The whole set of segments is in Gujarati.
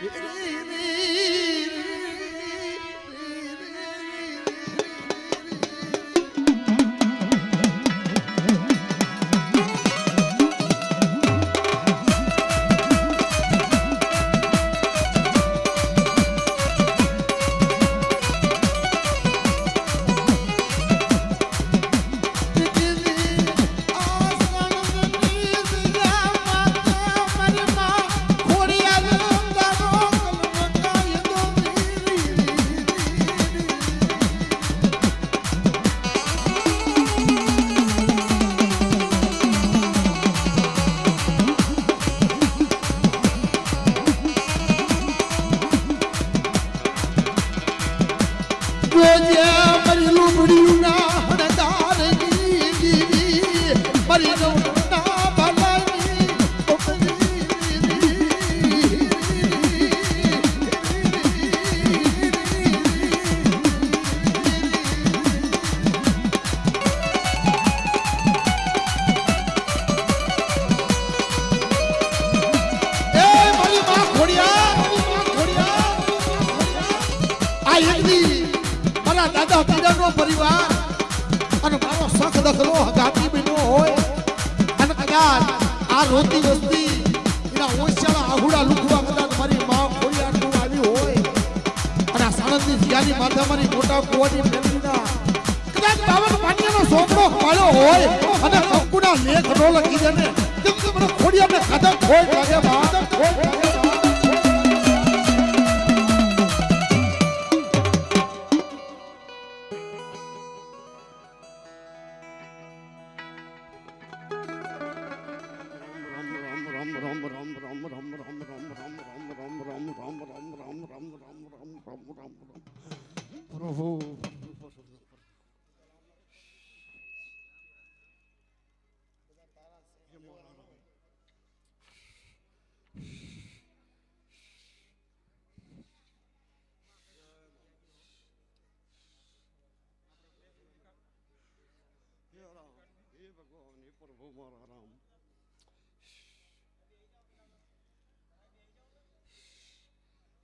Yeah. સાણંદની જીયાની માથા મારી મોટા કુવાની મેલડીના કદાચ બાવન પાણીનો છોકરો પાડ્યો હોય અને કંકુના લેખ નો લખી દે ને તો મને ખોડિયા ને ખાધા ખોટ લાગે બા ખોટ લાગે બા પ્રભુ હે Ram não vou. vou morar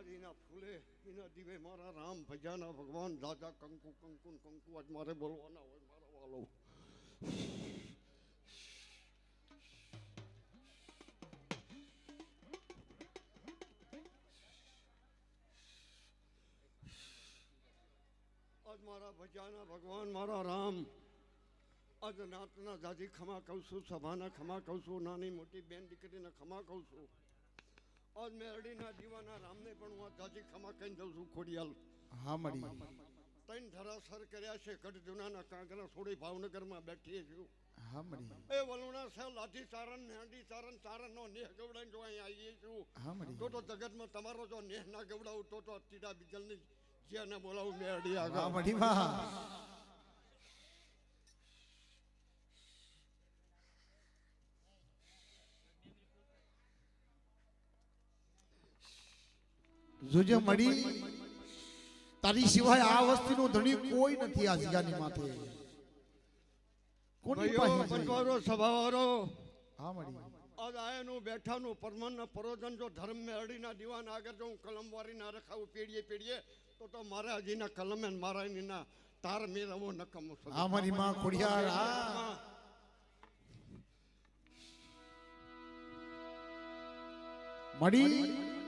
આજે ફૂલે, એના દીવે મારા રામ ભજાના ભગવાન દાદા કંકુ કંકુ કંકુ, આજ મારે બોલવાના હોય, મારા વાલો. આજ મારા ભજાના ભગવાન, મારા રામ. આજ નાતના દાદી ખમા કહું છું, સભાના ખમા કહું છું, નાની મોટી બેન દીકરીને ખમા કહું છું. આજ મેરડીના દીવાના રામને પણ હું જાજી ખમા કહીને દઉં છું ખોડિયાલ. હા મળી. ત્રણ ધરાસર કર્યા છે ગઢ જૂનાના કાંકરા છોડી ભાવનગરમાં બેઠીએ છું હા મળી. એ વલુણા છે લાઠી ચારણ નેહડી ચારણ ચારણ નો નેહ ગવડા જો અહીં આવીએ છું હા મળી. તો તો જગતમાં તમારો જો નેહ ના ગવડાવું તો તો તીડા બીજલની જેને બોલાવું મેરડી અડી આગળ. મળી. વાહ. જોજે મળી તારી સિવાય આ વસ્તીનો ધણી કોઈ નથી આ જગ્યાની માથે. કોની પાસે છે? બંધવારો સભાવારો હા મળી. અદાયનું બેઠાનું પરમન પરોજન જો ધર્મ મેળીના દીવાન આગળ જો હું કલમ ના રખાવું પેઢીએ પેઢીએ તો તો મારા હજીના કલમે મારા એના તાર મેળવો નકમો. હા મારી માં ખોડિયાર હા. મળી.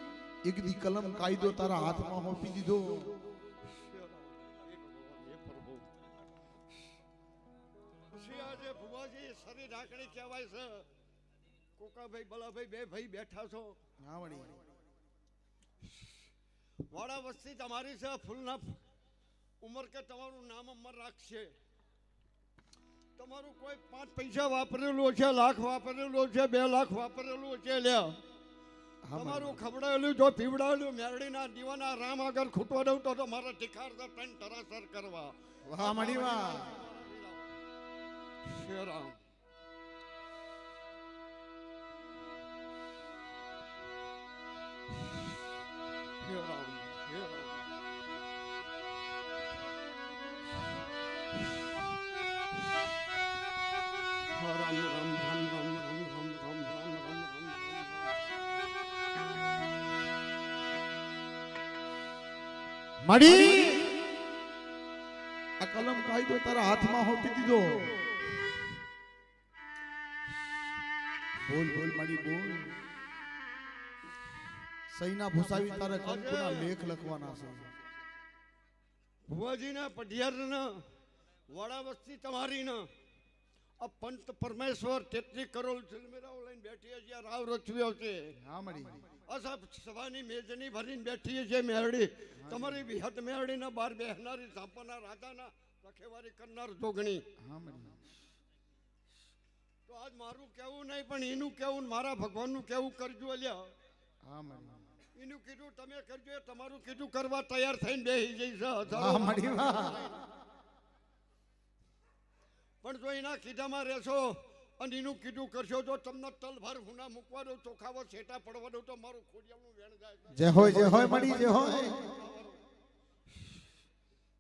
એક દી કલમ કાયદો તારા હાથમાં હોપી દીધો. શરીર ઢાંકણી કહેવાય છે. કોકાભાઈ બલાભાઈ બે ભાઈ બેઠા છો. હા વાડા વસ્તી તમારી છે ફૂલના ઉંમર કે તમારું નામ અમર રાખશે. તમારું કોઈ પાંચ પૈસા વાપરેલું છે લાખ વાપરેલું છે બે લાખ વાપરેલું છે લ્યા. તમારું ખવડાવેલું જો પીવડાવેલું મેરડીના દીવાના રામ આગળ ખૂટવા દઉં તો મારા ટીખાર તો ત્રણ તરાસર કરવા. વાહ મળી વાહ શ્રી રામ મળી આ કલમ કાયદો તારા હાથમાં હોપી દીધો. બોલ બોલ મળી બોલ. સૈના ભૂસાવી તારે કંકુના લેખ લખવાના છે. ભુવાજીના પઢિયારના વાડા વસ્તી તમારીના. આ પંત પરમેશ્વર તેત્રી કરોડ જલમેરાઓ લઈને બેઠી છે આ રાવ રચવ્યો છે હા મળી સાહેબ મેજની ભરીને બેઠી છે મેરડી. તમારી વિહત મેરડીના બાર બેહનારી ઝાંપાના રાજાના રખેવારી કરનાર જોગણી. તો આજ મારું કેવું નહીં પણ એનું કેવું ને મારા ભગવાનનું કેવું કરજો અલ્યા. એનું કીધું તમે કરજો એ તમારું કીધું કરવા તૈયાર થઈને બેસી જઈશ પણ જો એના કીધામાં રહેશો અને એનું કીધું કરશો તો તમને તલભર હુના મૂકવા દો ચોખાવો છેટા પડવા દો તો મારું ખોડિયાનું વેણ જાય. જે હોય જે હોય મળી જે હોય.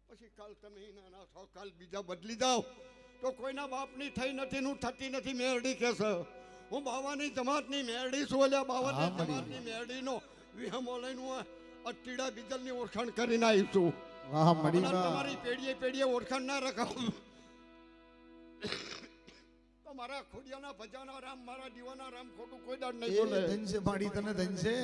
પછી કાલ તમે નાના છો કાલ બીજા બદલી જાઓ. તો કોઈના બાપની થઈ નથી હું થતી નથી મેરડી કહેશે. હું બાવાની જમાતની મેરડી છું એટલે બાવાની જમાતની મેરડીનો વિહમો લઈને હું અટીડા બીજલની ઓળખાણ કરીને આવી છું. તમારી પેઢીએ પેઢીએ ઓળખાણ ના રખાવ. મારા ખોડિયાના ભજાના રામ મારા દીવાના રામ ખોટું કોઈ દાડ નહીં બોલે. ધન છે માડી તને ધન છે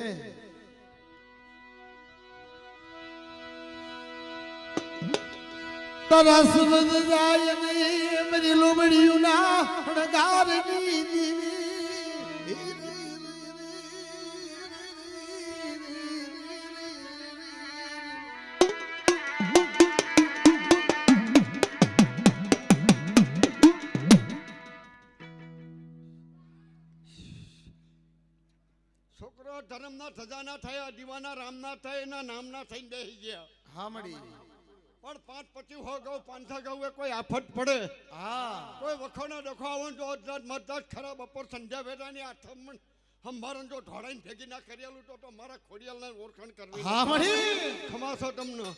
તારા સુરજ જાય નહીં મારી લોમડીયું ના હણગારની દીવી. છોકરો સજા ના થયા દીવાના રામના થાય એના નામના થઈને બેસી ગયા. હા મળી પણ પાંચ પચીસ હો ગૌ પાંચા ગૌ એ કોઈ આફત પડે. હા. કોઈ વખોનો ડખો આવો જો મતદાદ ખરા બપોર સંધ્યા વેરાની આથમણ હંભારણ જો ઢોળાઈને ભેગી ના કરેલું તો તો મારા ખોડિયાલને ઓળખાણ કરવી હા મળી ખમાશો તમને.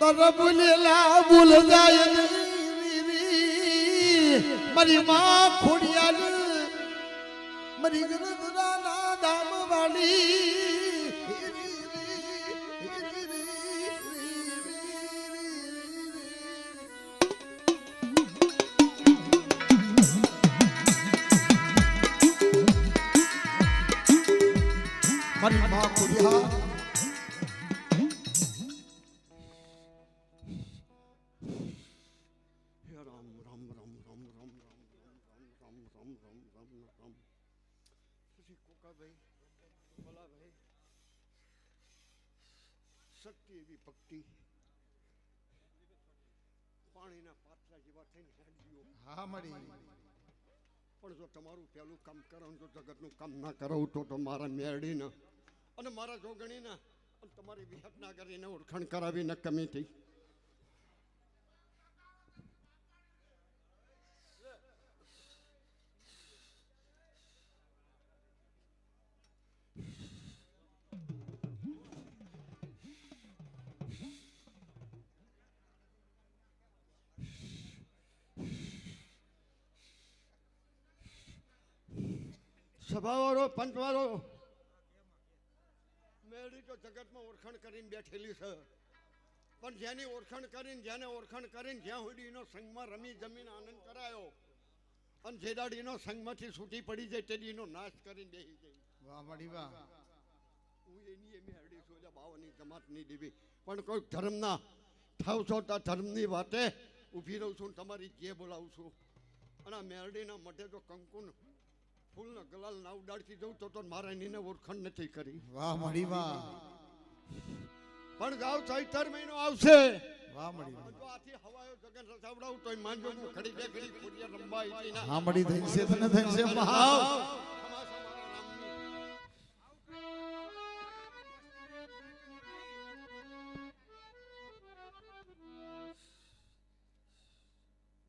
તારા બોલેલા ભૂલ જાય મારી માં ખોડિયાલ મારી ગરદરા ના દામ વાળી. મારી માં ખોડિયાલ રામ રમ રામ રામ પછી કોકાભાઈ ભલાભાઈ શક્તિ એવી ભક્તિ પાણીના પાત્રા જેવા થઈને હાંડીઓ હા મળી. પણ જો તમારું પહેલું કામ કરો જો જગતનું કામ ના કરાવું તો તો મારા મેળીને અને મારા જોગણીના અને તમારી વિહતના કરીને ઓળખાણ કરાવીને કમી થઈ સભાવાળો પંચવાળો. મેળી તો જગતમાં ઓળખાણ કરીને બેઠેલી છે. પણ જેની ઓળખાણ કરીને જેને ઓળખાણ કરીને જ્યાં એનો સંઘમાં રમી જમીન આનંદ કરાયો અને જે દાડીનો સંઘમાંથી છૂટી પડી જાય તે દી નાશ કરીને બેસી જાય વાહ મળી વાહ. હું એની એમ હરડી છું એટલે બાવાની જમાતની દેવી. પણ કોઈ ધર્મના થાવ છો તો ધર્મની વાતે ઊભી રહું છું તમારી જે બોલાવું છું. અને આ મેરડીના મઢે જો કંકુન ફૂલના ગલાલ ના ઉડાડતી જઉં તો તો મારા નીને ઓળખાણ નથી કરી. વાહ મળી વાહ. પણ ગાવ ચૈતર મહિનો આવશે. વાહ મળી જો આથી હવાયો જગન રસાવડાવ તો માંજો હું ખડી બે ખડી ખોડિયા રમવા આવી ના હા મળી થઈ છે તને થઈ છે મહા ખમાસા મારા રામની.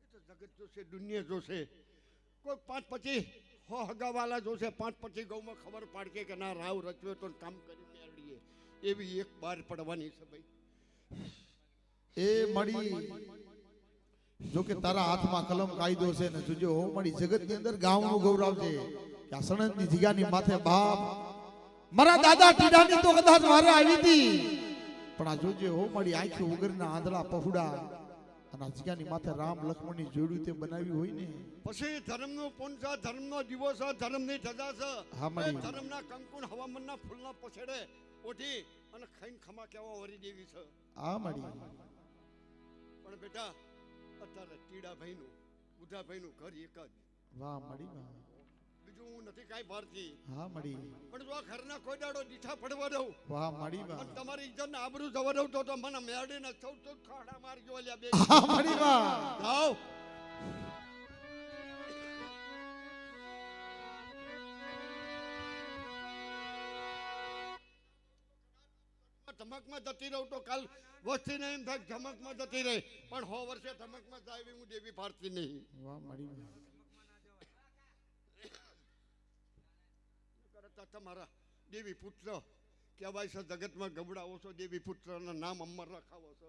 એ તો જગત જોશે દુનિયા જોશે. કોઈ પાંચ પછી હગાવાલા જોશે, પાંચ પછી ગૌમાં ખબર પાડશે કે ના, રાવ રચ્યો તો કામ કરી મેળવીએ. એવી એક બાર પડવાની છે ભાઈ. એ મળી. જો તારા હાથમાં કલમ કાયદો છે ને, જોજો, હો, મળી. જગતની અંદર ગામનું ગૌરવ છે કે આ સણંદની જીગાની માથે બાપ. મારા દાદા ટીડાની તો કદાચ મારે આવી હતી. પણ આ જોજે, હો, મળી, આંખી વગરના આંધળા પફુડા અને આ માથે રામ લક્ષ્મણની જોડ્યું તે બનાવી હોય ને? પછી ધર્મનો પૂન છે ધર્મનો દીવો છે ધર્મની ધજા છે. હા. ધર્મના કંકુન હવામાનના ફૂલના પછેડે ઓઢી અને ખાઈને ખમા કેવા વરી દેવી છે. આ મળી પણ બેટા અત્યારે ટીડાભાઈનું નું ઘર એક જ. વાહ મળી વાહ. બીજું હું નથી કાંઈ ભારતી. હા મળી. પણ જો ઘરના કોઈ દાડો દીઠા પડવા દઉં વાહ મળી વાહ. તમારી ઇજ્જત આબરૂ જવા દઉં તો તો મને મેળીને ચૌદ ચૌદ ખાડા મારજો અલ્યા બે. હા મળી વાહ. જાઓ. ધમકમાં જતી રહું તો કાલ વસ્તીને એમ થાય ધમકમાં જતી રહી. પણ હો વર્ષે ધમકમાં જાય હું દેવી ભારતી નહીં. વાહ મળી તમારા દેવી પુત્ર કહેવાય છે જગતમાં ગબડાવો છો દેવી પુત્રના નામ અમર રખાવો છો.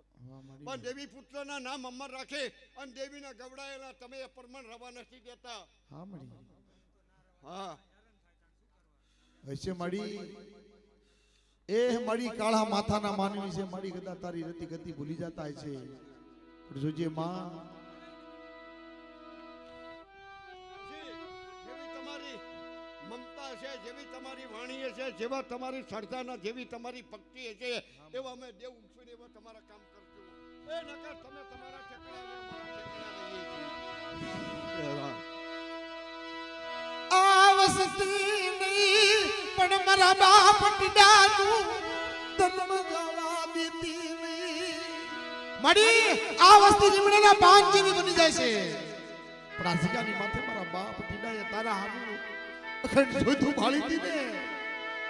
પણ દેવી પુત્રના નામ અમર રાખે અને દેવીના ગબડાયેલા તમે એ પરમાણ રવા નથી દેતા. હા મળી હા. હશે મળી. એ મળી કાળા માથાના માનવી છે મળી કદાચ તારી રતી ગતિ ભૂલી જતા છે જોજે માં તમારી વાણી છે, જેવા તમારી શ્રદ્ધાના, જેવી તમારી ભક્તિ છે, એવા અમે દેવ ઉઠીને એવા તમારા કામ કરજો એ નકર તમે તમારા ઠેકડા નહીં, પણ મારા બાપ ટીડાનું ધર્મ ગાવા દેતી મળી આ વસ્તુ લીમડાના પાન જેવી બની જાય છે. પ્રાસિકાની માથે મારા બાપ ટીડાએ તારા હામું અખંડ જોઈતું ભાળી હતી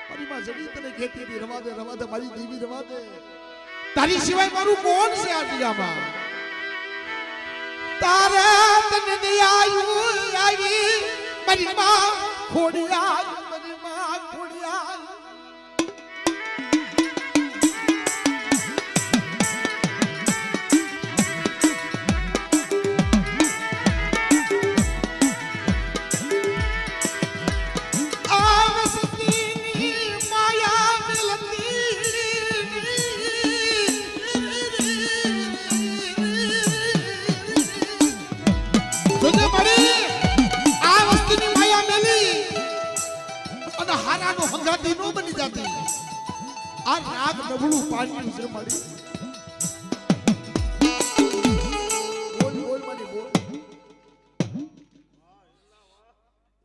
મારી માં જડી તને ખેતી ની રવા દે રવા દે, મારી દેવી રવા દે. તારી સિવાય મારું કોણ છે આ જીગામાં તારે તને આયુ આવી, મારી માં ખોડિયાર પાણી છે બોલ બોલ બોલ.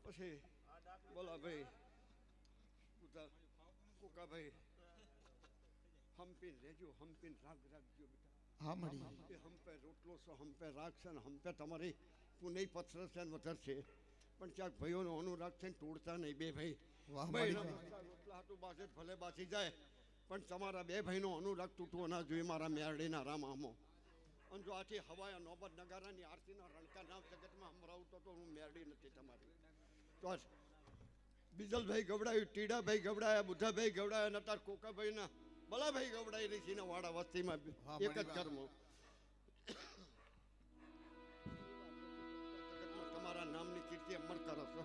પછી બોલા ભાઈ. હંપીન રાગ રાખજો બેટા. હા મળી એ રોટલો છે હંપે રાગ છે ને હંપે તમારી પુનઈ પથ્થર છે ને વધાર છે. પણ ક્યાંક ભાઈઓનો અનુરાગ છે ને તોડતા નહીં બે ભાઈ. મારી. રોટલા હતું બાજે ભલે બાસી જાય. પણ તમારા બે ભાઈનો અનુરાગ તૂટવો ના જોઈએ મારા મેરડીના રામ આમો અને જો આથી હવાયા નોબત નગારાની આરતીના રણકા નામ જગતમાં સંભળાવતો તો હું મેરડી નથી તમારી. તો બીજલભાઈ ગવડાયું ટીડાભાઈ ગવડાયા બુદ્ધાભાઈ ગવડાયા અને તાર કોકાભાઈના બલાભાઈ ગવડાઈ રહી છે વાડા વસ્તીમાં એક જ કર્મ તમારા નામની કીર્તિ અમર કરો છો.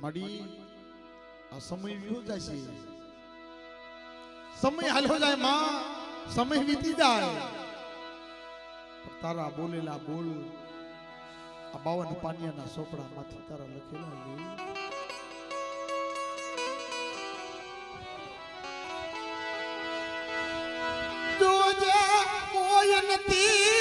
મળી આ સમય વ્યો છે સમય હાલ્યો જાય માં સમય વીતી જાય તારા બોલેલા બોલ આ બાવન પાનિયાના સોપડામાંથી તારા લખેલા લે જોજે કોઈ નથી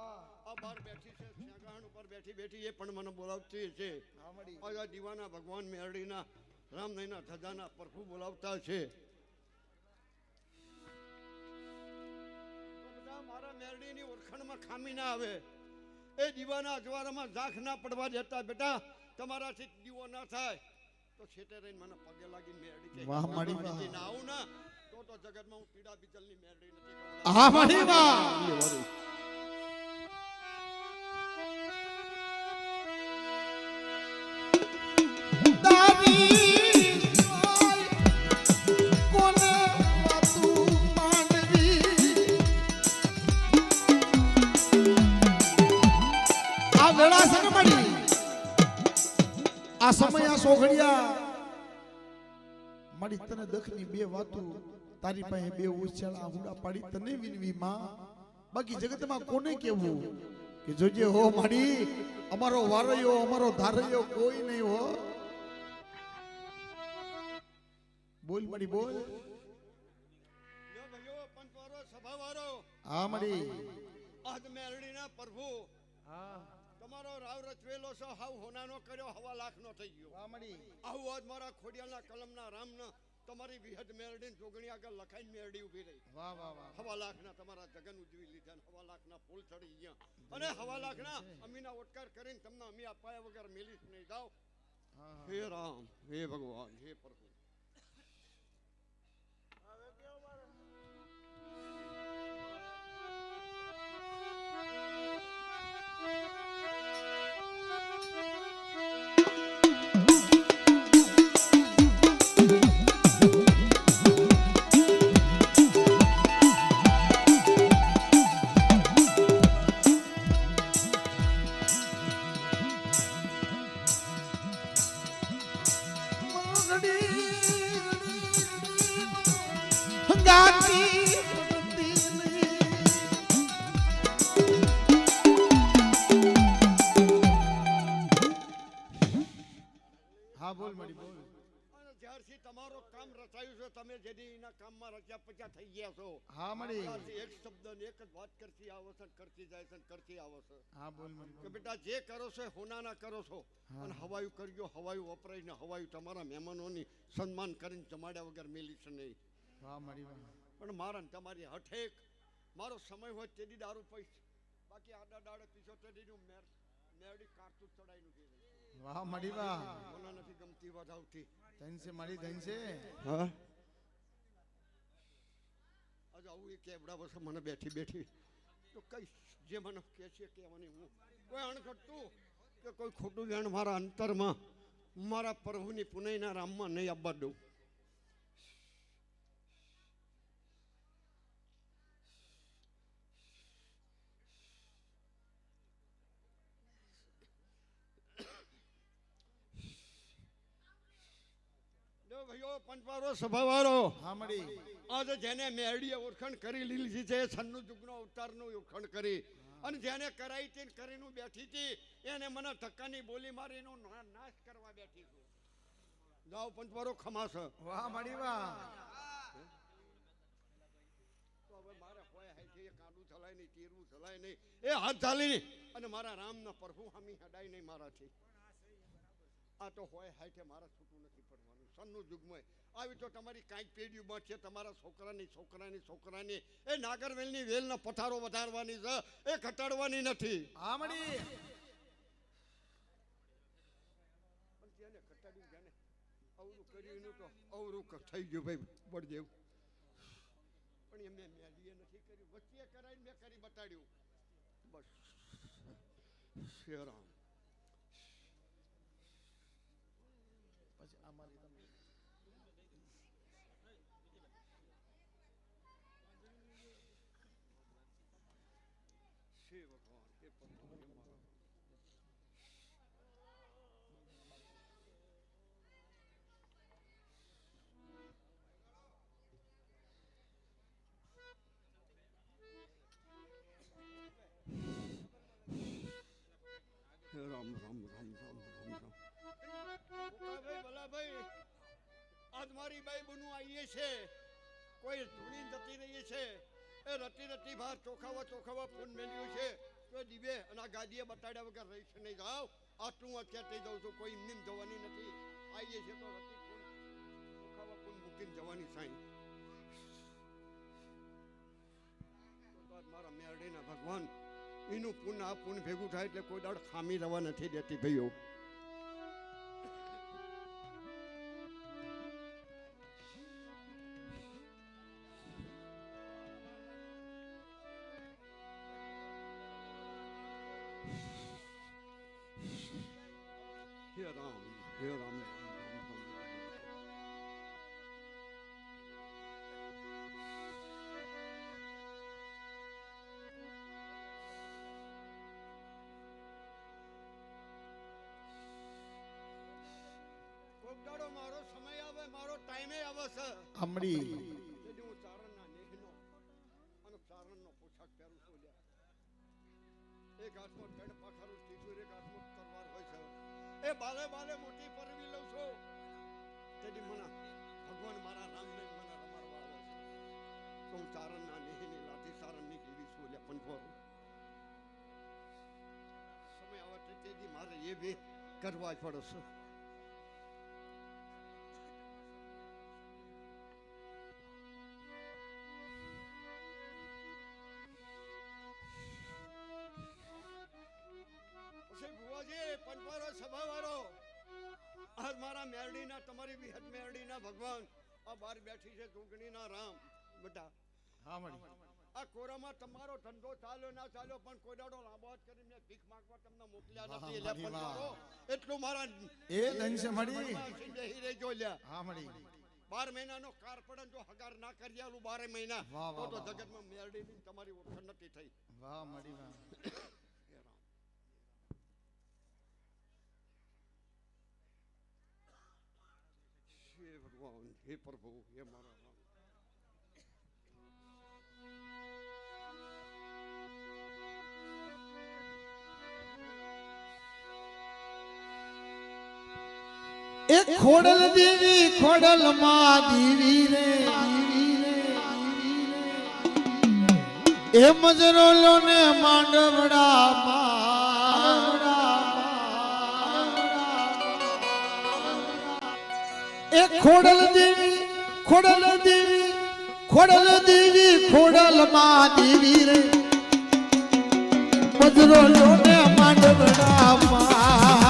આ બહાર બેઠી છે સ્યાગાહણ ઉપર બેઠી બેઠી એ પણ મને બોલાવતી છે. આ દીવાના ભગવાન રામનયના બોલાવતા છે. મારા મેરડીની ઓળખાણમાં ખામી ના આવે. એ દીવાના અજવાળામાં ઝાંખ ના પડવા દેતા બેટા તમારાથી દીવો ના થાય. તો છેટે રહીને મને પગે લાગી મેરડી કે ના આવું ના તો તો જગતમાં હું પીડા બીજલની મેરડી નથી. આ વેળા છે ને મારી આ સમય આ સોઘડિયા. મારી તને દખની બે વાતો. તારી પાસે બે ઉછાળ હુડા પાડી તને વિનવી માં. બાકી જગતમાં કોને કેવું કે જોજે હો મારી અમારો વારયો અમારો ધારયો કોઈ નહીં હો. બોલ મારી બોલ. હા મારી આજ મેરડીના પ્રભુ હા. તમારો રાવ રચવેલો છે હાવ હોનાનો કર્યો હવા લાખનો થઈ ગયો. આવું આજ મારા ખોડિયાના કલમના રામના તમારી વિહદ મેરડીને જોગણી આગળ લખાઈને મેરડી ઊભી રહી. વાહ વાહ વાહ હવા લાખના તમારા જગન ઉજવી લીધા ને હવા લાખના ફૂલ ચડી ગયા. અને હવા લાખના અમીના ઓટકાર કરીને તમને અમી અપાયા વગર મેલી નહીં જાઓ. હા. હે રામ હે ભગવાન હે પ્રભુ. હા બોલ મળી બોલ. અને જ્યારથી તમારો કામ રચાયું છે તમે જેની એના કામમાં રચ્યા પચ્યા થઈ ગયા છો. હા મળી. એક શબ્દ ને એક જ વાત કરતી આવો છો કરતી જાય છે કરતી આવો છો. હા બોલ મળી કે બેટા જે કરો છો હોનાના કરો છો. અને હવાયું કરજો હવાયું વપરાઈને હવાયું તમારા મહેમાનોની સન્માન કરીને જમાડ્યા વગર મેલી છે નહીં. હા મળી પણ મારા તમારી હઠેક મારો સમય હોય તેની દારૂ પૈસ. બાકી આડા દાડે પીછો તેની મેર મેરડી ચડાઈને ઊભી રહી. વાહ મડી વાહ. મને નથી ગમતી વધાવતી મળી ધન છે હા? આજ આવું એ કેબડા વર્ષે મને બેઠી બેઠી તો કઈ જે મને કહે છે કહેવાની હું કોઈ અણઘટતું કે કોઈ ખોટું જાણ મારા અંતરમાં મારા પ્રભુની પુનઃના રામમાં નહીં આવવા દઉં જો ભાઈઓ પંચવારો સભાવારો હા આજે જેને મેળીએ ઓળખાણ કરી લીધી છે સન્નુ જુગનો અવતારનું ઓળખાણ કરી. અને જેને કરાઈ હતી કરીને બેઠી હતી એને મને ધક્કાની બોલી મારીનો નાશ કરવા બેઠી છું. જાઓ પંચવારો ખમાસ વાહ મળી વાહ. તો હવે મારે હોય હાય છે એ ચલાય નહીં તીરવું ચલાય નહીં. એ હાથ ચાલી અને મારા રામના પ્રભુ હામી હડાય નહીં મારાથી. આ તો હોય છે મારા છૂટું નથી પડવાનું સનનું જુગમય. આવી તો તમારી કાંઈક પેઢીમાં છે તમારા છોકરાની છોકરાની છોકરાની. એ નાગરવેલની વેલનો પથારો વધારવાની છે એ ઘટાડવાની નથી. હા મળી પણ જેને ઘટાડ્યું જેને અવરું કર્યું એનું તો અવરું થઈ ગયું ભાઈ બળદેવ પણ એમને મેલીએ નથી કર્યું. વચ્ચે કરાવીને મેં કરી બતાડ્યું. બસ. શ્રી રામ રામ રામ રામ રામ રામ રામ. ભાઈ ભલાભાઈ, આજ મારી બાઈ બનુ આવીએ છે. કોઈ ધૂણી જતી રહીએ છે. એ રતી રતી ભાર ચોખાવા ચોખાવા ફોન મેલ્યું છે. તો દીવે, અને ગાદીએ બતાડ્યા વગર રહી છે નહીં. જાવ આટલું અત્યારે થઈ જાઉં છું. કોઈ એમની જવાની નથી. આવીએ છે તો રતી ફોન ચોખાવા ફોન મૂકીને જવાની સાઈ. મારા મેરડીના ભગવાન એનું પુન પુન ભેગું થાય એટલે કોઈ દાડ ખામી રવા નથી દેતી ભાઈઓ. લ્યા. એક હાથમાં ત્રણ પાખારું ત્રીજું એક હાથમાં તરવાર હોય છે. એ બાલે બાલે મોટી પરવી લઉં છું. તેથી મને ભગવાન મારા રામને મને રમાડવા આવે છે. તો હું ચારણના નેહની લાઠી ચારણની કેવી છું લ્યા પંચોર સમય આવે તેથી મારે એ બી કરવા પડશે બેઠી છે જોગણીના રામ. બેટા આમડી આ કોરામાં તમારો ધંધો ચાલ્યો ના ચાલ્યો પણ કોઈ દાડો લાંબો હાથ કરીને ભીખ માંગવા તમને મોકલ્યા વાહ, નથી. એટલે મારી વાહ. પંચવારો એટલું મારા એ ધન છે મળી મનમાં બેહી રહેજો લ્યા. આમડી બાર મહિનાનો કારપડન જો હગાર ના કરી આલું બારે મહિના વાહ, તો વાહ, તો વાહ. જગતમાં મેરડીની તમારી ઓળખાણ નથી થઈ. વાહ મળી વાહ. હે રામ. હે ભગવાન હે પ્રભુ હે મારા. એ ખોડલ દેવી, ખોડલ માં દેવી રે. એ મજરો લો ને માંડવડા એ ખોડલ દેવી ખોડલ દેવી ખોડલ દેવી, ખોડલ માં દેવી રે. મજરો લો માંડવડા